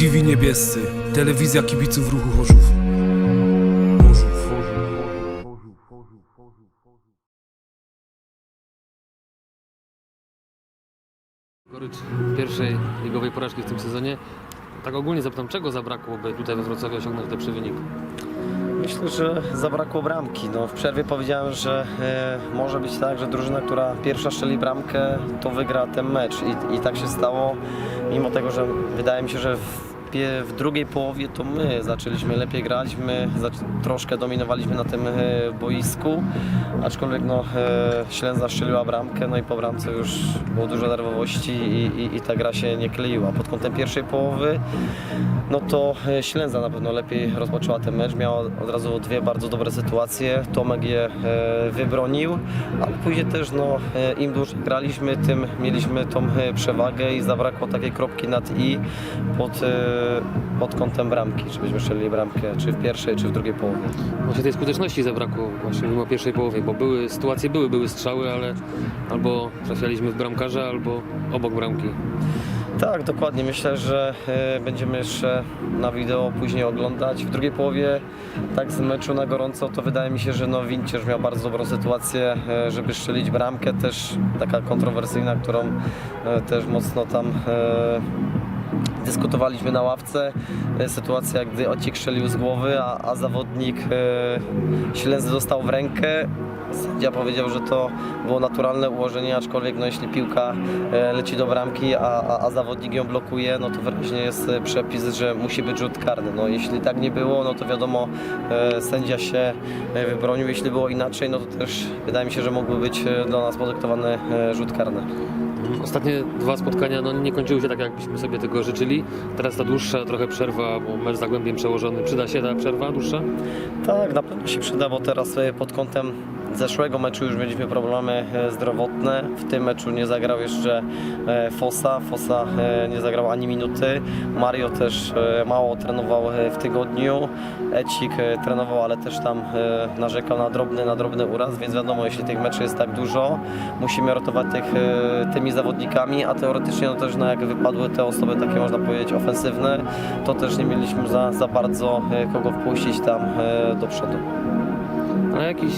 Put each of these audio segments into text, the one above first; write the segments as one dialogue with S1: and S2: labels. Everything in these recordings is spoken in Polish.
S1: TV Niebiescy, telewizja kibiców ruchu Chorzów.
S2: Gorycz pierwszej ligowej porażki w tym sezonie. Tak ogólnie zapytam, czego zabrakło, by tutaj we Wrocławiu osiągnąć lepszy wynik?
S3: Myślę, że zabrakło bramki. No, w przerwie powiedziałem, że e, może być tak, że drużyna, która pierwsza strzeli bramkę, to wygra ten mecz. I, I tak się stało, mimo tego, że wydaje mi się, że w, pie- w drugiej połowie to my zaczęliśmy lepiej grać, my troszkę dominowaliśmy na tym e, boisku, aczkolwiek no, e, Ślęza strzeliła bramkę, no i po bramce już było dużo nerwowości i, i, i ta gra się nie kleiła. Pod kątem pierwszej połowy no to e, Ślęza na pewno lepiej rozpoczęła ten mecz, miała od razu dwie bardzo dobre sytuacje, Tomek je wybronił, ale później też no, im dłużej graliśmy, tym mieliśmy tą przewagę i zabrakło takiej kropki nad i pod, pod kątem bramki, czy byśmy strzelili bramkę, czy w pierwszej, czy w drugiej połowie.
S2: Właśnie tej skuteczności zabrakło właśnie mimo pierwszej połowy, bo były sytuacje, były, były strzały, ale albo trafialiśmy w bramkarza, albo obok bramki.
S3: Tak, dokładnie. Myślę, że e, będziemy jeszcze na wideo później oglądać. W drugiej połowie, tak z meczu na gorąco, to wydaje mi się, że no, Wincierz miał bardzo dobrą sytuację, e, żeby strzelić bramkę. Też taka kontrowersyjna, którą e, też mocno tam dyskutowaliśmy na ławce. E, Sytuacja, gdy Ocik strzelił z głowy, a, a zawodnik e, Ślęzy dostał w rękę. Sędzia powiedział, że to było naturalne ułożenie, aczkolwiek no, jeśli piłka e, leci do bramki, a, a, a zawodnik ją blokuje, no to wyraźnie jest e, przepis, że musi być rzut karny. No, jeśli tak nie było, no to wiadomo, e, sędzia się e, wybronił. Jeśli było inaczej, no to też wydaje mi się, że mógłby być dla nas podyktowany e, rzut karny.
S2: Ostatnie dwa spotkania no, nie kończyły się tak, jakbyśmy sobie tego życzyli. Teraz ta dłuższa trochę przerwa, bo mecz z Zagłębiem przełożony. Przyda się ta przerwa dłuższa?
S3: Tak, na pewno się przyda, bo teraz e, pod kątem zeszłego meczu już mieliśmy problemy e, zdrowotne. W tym meczu nie zagrał jeszcze e, Fosa. Fosa e, nie zagrał ani minuty. Mario też mało trenował w tygodniu. Ecik trenował, ale też tam narzekał na drobny, na drobny uraz, więc wiadomo, jeśli tych meczy jest tak dużo, musimy rotować tych, tymi zawodnikami, a teoretycznie no też no, jak wypadły te osoby takie można powiedzieć ofensywne, to też nie mieliśmy za, za bardzo kogo wpuścić tam do przodu.
S2: Ale jakiś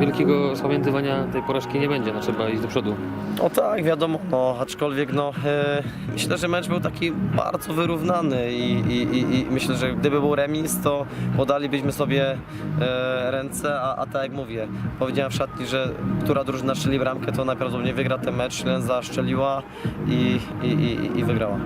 S2: wielkiego spamiętywania tej porażki nie będzie, no trzeba iść do przodu.
S3: O tak, wiadomo, no, aczkolwiek no, e, myślę, że mecz był taki bardzo wyrównany i, i, i, i myślę, że gdyby był remis, to podalibyśmy sobie e, ręce, a, a tak jak mówię, powiedziałem w szatni, że która drużyna strzeli bramkę, to najprawdopodobniej wygra ten mecz, Ślęza strzeliła i, i, i, i wygrała.